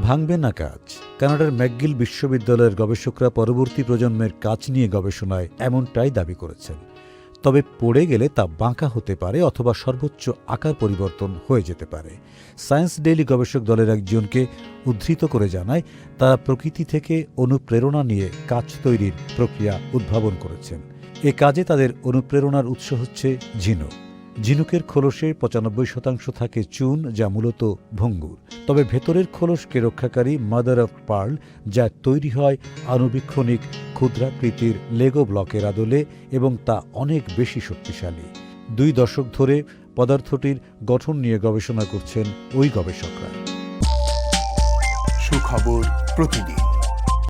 ভাঙবে না কাজ। কানাডার ম্যাকগিল বিশ্ববিদ্যালয়ের গবেষকরা পরবর্তী প্রজন্মের কাজ নিয়ে গবেষণায় এমনটাই দাবি করেছেন। তবে পড়ে গেলে তা বাঁকা হতে পারে অথবা সর্বোচ্চ আকার পরিবর্তন হয়ে যেতে পারে। সায়েন্স ডেইলি গবেষক দলের একজনকে উদ্ধৃত করে জানায়, তারা প্রকৃতি থেকে অনুপ্রেরণা নিয়ে কাজ তৈরির প্রক্রিয়া উদ্ভাবন করেছেন। এ কাজে তাদের অনুপ্রেরণার উৎস হচ্ছে ঝিনুক। ঝিনুকের খোলসে পঁচানব্বই শতাংশ থাকে চুন, যা মূলত ভঙ্গুর। তবে ভেতরের খোলসকে রক্ষাকারী মাদার অফ পার্ল, যা তৈরি হয় আণুবীক্ষণিক ক্ষুদ্রাকৃতির লেগো ব্লকের আদলে এবং তা অনেক বেশি শক্তিশালী। দুই দশক ধরে পদার্থটির গঠন নিয়ে গবেষণা করছেন ওই গবেষকরা। সুখবর প্রতিদিন।